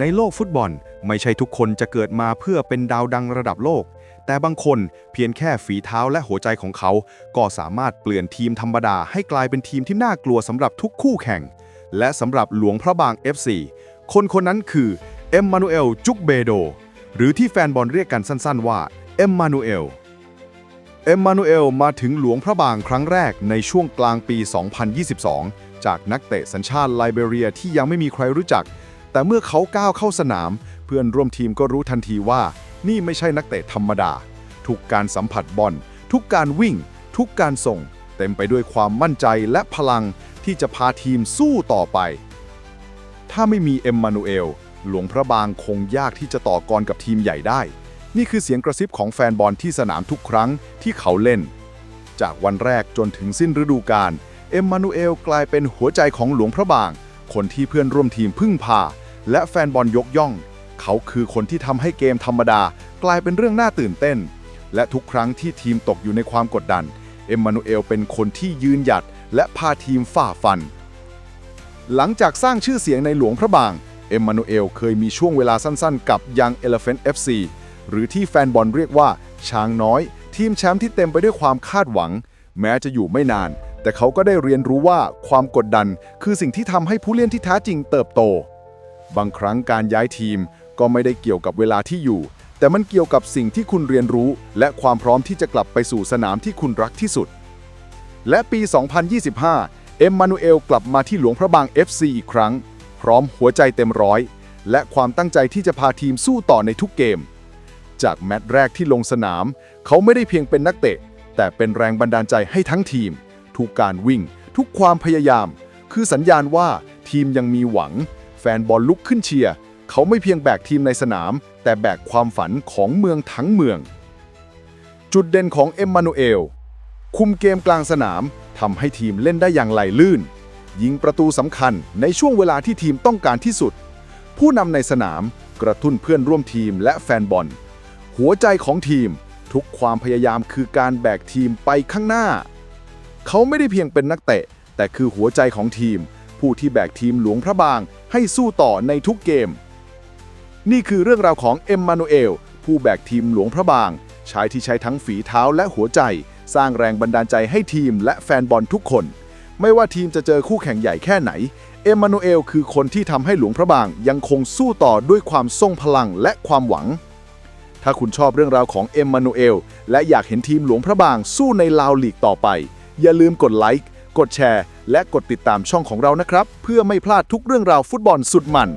ในโลกฟุตบอล ไม่ใช่ทุกคนจะเกิดมาเพื่อเป็นดาวดังระดับโลก แต่บางคนเพียงแค่ฝีเท้าและหัวใจของเขา ก็สามารถเปลี่ยนทีมธรรมดาให้กลายเป็นทีมที่น่ากลัวสำหรับทุกคู่แข่ง และสำหรับหลวงพระบาง FC คนคนนั้นคือเอ็มมานูเอลจุกเบโดหรือที่แฟนบอลเรียกกันสั้นๆว่าเอ็มมานูเอลเอ็มมานูเอลมาถึงหลวงพระบางครั้งแรกในช่วงกลางปี 2022 จากนักเตะสัญชาติไลเบเรียที่ยังไม่มีใครรู้จัก แต่เมื่อเขาก้าวเข้าสนาม เพื่อนร่วมทีมก็รู้ทันทีว่า นี่ไม่ใช่นักเตะธรรมดา ทุกการสัมผัสบอล ทุกการวิ่ง ทุกการส่ง เต็มไปด้วยความมั่นใจและพลังที่จะพาทีมสู้ต่อไป ถ้าไม่มีเอ็มมานูเอลหลวงพระบางคงยากที่จะต่อกรกับทีมใหญ่ได้ นี่คือเสียงกระซิบของแฟนบอลที่สนามทุกครั้งที่เขาเล่น จากวันแรกจนถึงสิ้นฤดูกาลเอ็มมานูเอลกลายเป็นหัวใจของหลวงพระบาง คนที่เพื่อนร่วมทีมพึ่งพา และแฟนบอลยกย่อง เขาคือคนที่ทำให้เกมธรรมดา กลายเป็นเรื่องน่าตื่นเต้น และทุกครั้งที่ทีมตกอยู่ในความกดดัน เอ็มมานูเอลเป็นคนที่ยืนหยัด และพาทีมฝ่าฟัน หลังจากสร้างชื่อเสียงในหลวงพระบาง เอ็มมานูเอลเคยมีช่วงเวลาสั้นๆ กับยัง Elephant FC หรือที่แฟนบอลเรียกว่า ช้างน้อย ทีมแชมป์ที่เต็มไปด้วยความคาดหวัง แม้จะอยู่ไม่นาน แต่เขาก็ได้เรียนรู้ว่าความกดดัน คือสิ่งที่ทำให้ผู้เล่นที่แท้จริงเติบโต บางครั้งการย้ายทีมก็ไม่ได้เกี่ยวกับเวลาที่อยู่ แต่มันเกี่ยวกับสิ่งที่คุณเรียนรู้ และความพร้อมที่จะกลับไปสู่สนามที่คุณรักที่สุด และปี 2025 เอ็มมานูเอลกลับมาที่หลวงพระบาง FC อีกครั้ง พร้อมหัวใจเต็มร้อย และความตั้งใจที่จะพาทีมสู้ต่อในทุกเกม จากแมตช์แรกที่ลงสนาม เขาไม่ได้เพียงเป็นนักเตะ แต่เป็นแรงบันดาลใจให้ทั้งทีม ทุกการวิ่ง ทุกความพยายาม คือสัญญาณว่าทีมยังมีหวัง แฟนบอลลุกขึ้นเชียร์ เขาไม่เพียงแบกทีมในสนาม แต่แบกความฝันของเมืองทั้งเมือง จุดเด่นของเอ็มมานูเอล คุมเกมกลางสนามทำให้ทีมเล่นได้อย่างไหลลื่น ยิงประตูสำคัญในช่วงเวลาที่ทีมต้องการที่สุด ผู้นำในสนามกระตุ้นเพื่อนร่วมทีมและแฟนบอล หัวใจของทีมทุกความพยายามคือการแบกทีมไปข้างหน้า เขาไม่ได้เพียงเป็นนักเตะ แต่คือหัวใจของทีม ผู้ที่แบกทีมหลวงพระบาง ให้สู้ต่อในทุกเกม นี่คือเรื่องราวของเอ็มมานูเอลผู้แบกทีมหลวงพระบาง ชายที่ใช้ทั้งฝีเท้าและหัวใจ สร้างแรงบันดาลใจให้ทีมและแฟนบอลทุกคน ไม่ว่าทีมจะเจอคู่แข่งใหญ่แค่ไหน เอ็มมานูเอลคือคนที่ทำให้หลวงพระบางยังคงสู้ต่อด้วยความทรงพลังและความหวัง ถ้าคุณชอบเรื่องราวของเอ็มมานูเอลและอยากเห็นทีมหลวงพระบางสู้ในลาวลีกต่อไป อย่าลืมกดไลค์กดแชร์ และกดติดตามช่องของเรานะครับ เพื่อไม่พลาดทุกเรื่องราวฟุตบอลสุดมัน